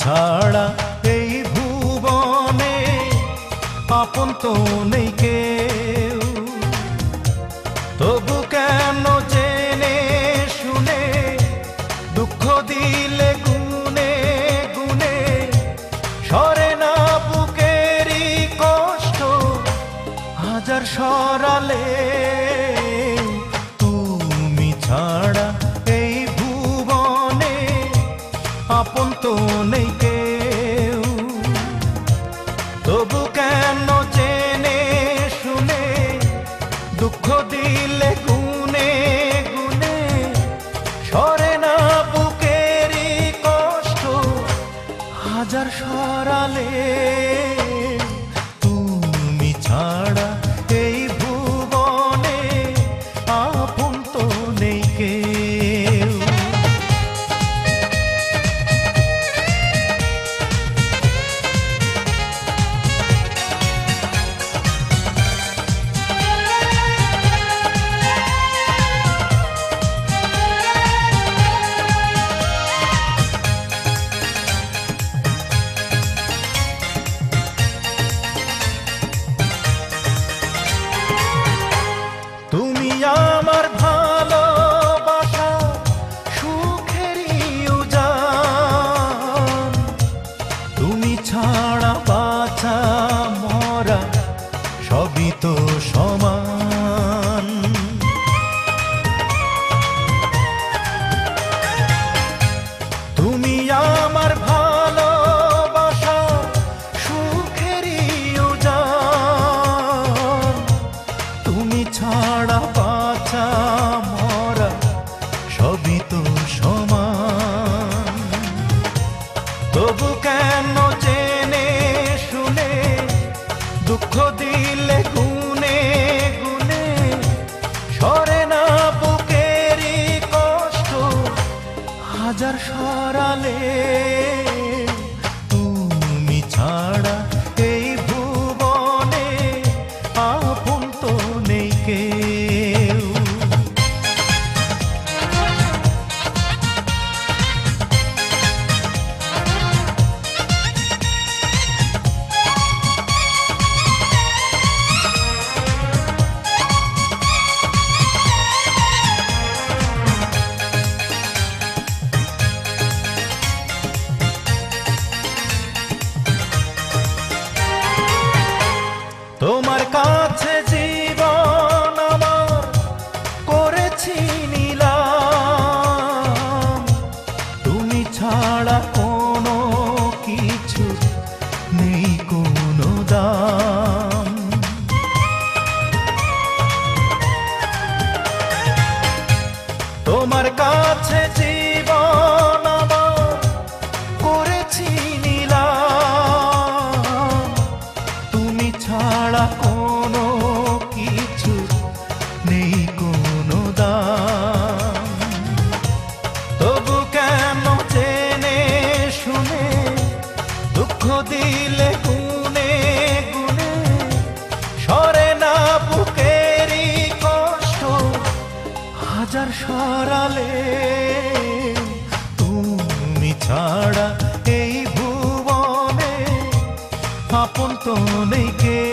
ছাড়া এই ভুবনে আপন তো নেই তবু কেন চেনে শুনে দুঃখ দিলে গুনে গুনে সরে না কষ্ট হাজার সরালে তো সমাজ যার সরালে কোনো তবু শুনে দুঃখ দিলে গুনে সরে না হাজার সরালে। তুমি ছাড়া এই ভুবনে আপন তো নেই কে